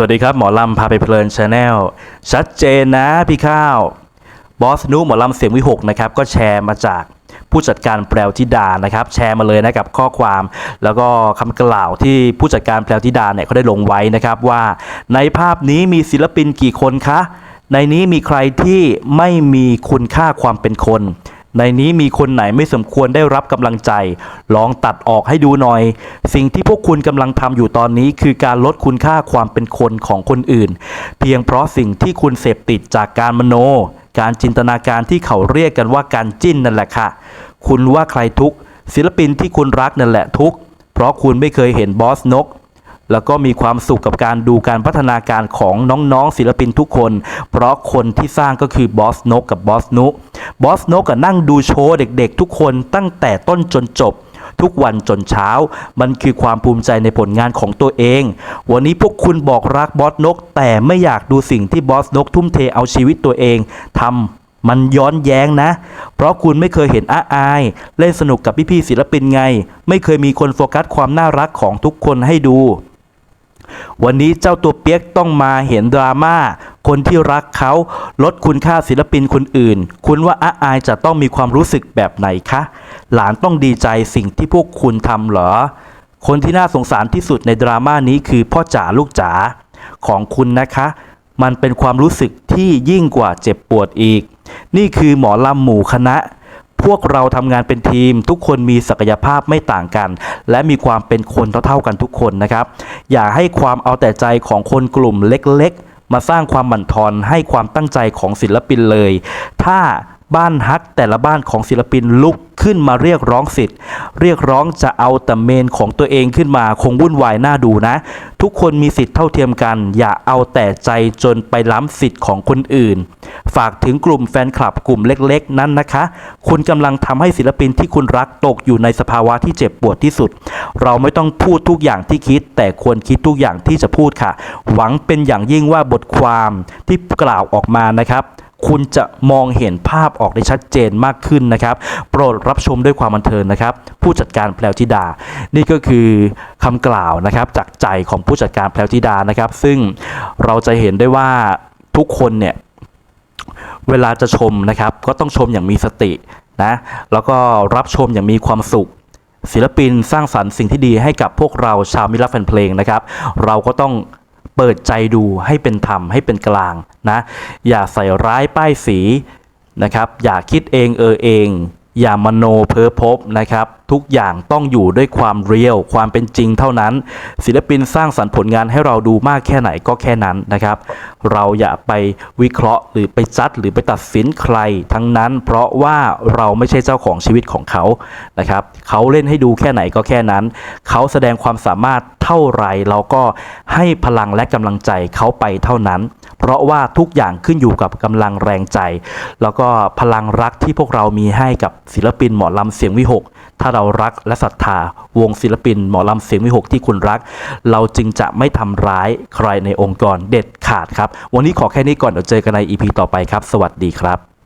สวัสดีครับ หมอลำพาไปเพลินชาแนลชัดเจนนะพี่ข้าวบอสนุหมอลำเสียงวิหกนะครับก็แชร์มาจากผู้จัดการแปลวธิดานะครับ แชร์มาเลยนะกับข้อความ แล้วก็คำกล่าวที่ผู้จัดการแปลวธิดาเนี่ยเขาได้ลงไว้นะครับว่า ในภาพนี้มีศิลปินกี่คนคะ ในนี้มีใครที่ไม่มีคุณค่าความเป็นคน ในนี้มีคนไหนไม่สมควรได้รับกำลังใจ ลองตัดออกให้ดูหน่อย สิ่งที่พวกคุณกำลังทำอยู่ตอนนี้คือการลดคุณค่าความเป็นคนของคนอื่น เพียงเพราะสิ่งที่คุณเสพติดจากการมโน การจินตนาการที่เขาเรียกกันว่าการจิ้นนั่นแหละค่ะ คุณว่าใครทุกศิลปินที่คุณรักนั่นแหละทุกเพราะคุณไม่เคยเห็นบอสนก แล้วก็มีความสุขกับการดูการพัฒนาการของน้องๆศิลปินทุกคน เพราะคนที่สร้างก็คือบอสนกกับบอสนุบอสนกก็นั่งดูโชว์เด็กๆ ทุกคนตั้งแต่ต้นจนจบ ทุกวันจนเช้า มันคือความภูมิใจในผลงานของตัวเอง วันนี้พวกคุณบอกรักบอสนก แต่ไม่อยากดูสิ่งที่บอสนก ทุ่มเทเอาชีวิตตัวเองทำมันย้อนแย้งนะ เพราะคุณไม่เคยเห็นอาอาย เล่นสนุกกับพี่ๆศิลปินไง ไม่เคยมีคนโฟกัสความน่ารักของทุกคนให้ดู วันนี้เจ้าตัวเปียกต้องมาเห็นดราม่าคนที่รักเขาลดคุณค่าศิลปินคนอื่น คุณว่าอาอายจะต้องมีความรู้สึกแบบไหนคะ หลานต้องดีใจสิ่งที่พวกคุณทำเหรอ คนที่น่าสงสารที่สุดในดราม่านี้คือพ่อจ๋าลูกจ๋าของคุณนะคะ มันเป็นความรู้สึกที่ยิ่งกว่าเจ็บปวดอีก นี่คือหมอลำหมู่คณะ พวกเราทำงานเป็นทีม ทุกคนมีศักยภาพไม่ต่างกัน และมีความเป็นคนเท่าๆกันทุกคนนะครับ อย่าให้ความเอาแต่ใจของคนกลุ่มเล็กๆ มาสร้างความบั่นทอนให้ความตั้งใจของศิลปินเลย ถ้า บ้านฮักแต่ละบ้านของศิลปินลุกขึ้นมาเรียกร้องสิทธิ์ เรียกร้องจะเอาแต่เมนของตัวเองขึ้นมาคงวุ่นวายน่าดูนะ ทุกคนมีสิทธิ์เท่าเทียมกัน อย่าเอาแต่ใจจนไปล้ำสิทธิ์ของคนอื่น ฝากถึงกลุ่มแฟนคลับกลุ่มเล็กๆ นั้นนะคะ คุณกำลังทำให้ศิลปินที่คุณรักตกอยู่ในสภาวะที่เจ็บปวดที่สุด เราไม่ต้องพูดทุกอย่างที่คิด แต่ควรคิดทุกอย่างที่จะพูดค่ะ หวังเป็นอย่างยิ่งว่าบทความที่กล่าวออกมานะครับ คุณจะมองเห็นภาพออกได้ชัดเจนมากขึ้นนะครับ โปรดรับชมด้วยความบันเทิงนะครับ ผู้จัดการแพลวธิดา นี่ก็คือคำกล่าวนะครับจากใจของผู้จัดการแพลวธิดานะครับ ซึ่งเราจะเห็นได้ว่าทุกคนเนี่ยเวลาจะชมนะครับ ก็ต้องชมอย่างมีสตินะแล้วก็รับชมอย่างมีความสุข ศิลปินสร้างสรรค์สิ่งที่ดีให้กับพวกเราชาวมิตรรักแฟนเพลงนะครับ เราก็ต้อง เปิดใจดูให้เป็นธรรมให้เป็นกลางนะอย่าใส่ร้ายป้ายสีนะครับอย่าคิดเองเออเอง อย่ามโนเพ้อพบนะครับ ทุกอย่างต้องอยู่ด้วยความเรียลความเป็นจริงเท่านั้น ศิลปินสร้างสรรค์ผลงานให้เราดูมากแค่ไหนก็แค่นั้นนะครับ เราอย่าไปวิเคราะห์หรือไปจัดหรือไปตัดสินใครทั้งนั้น เพราะว่าเราไม่ใช่เจ้าของชีวิตของเขานะครับเขาเล่นให้ดูแค่ไหนก็แค่นั้น เขาแสดงความสามารถเท่าไรเราก็ให้พลังและกำลังใจเขาไปเท่านั้น ราะว่าทุกอย่างขึ้นอยู่กับกำลังแรงใจ แล้วก็พลังรักที่พวกเรามีให้กับศิลปินหมอลำเสียงวิหก ถ้าเรารักและศรัทธาวงศิลปินหมอลำเสียงวิหกที่คุณรัก เราจึงจะไม่ทำร้ายใครในองค์กรเด็ดขาดครับ วันนี้ขอแค่นี้ก่อนเดี๋ยวเจอกันใน EP ต่อไปครับ สวัสดีครับ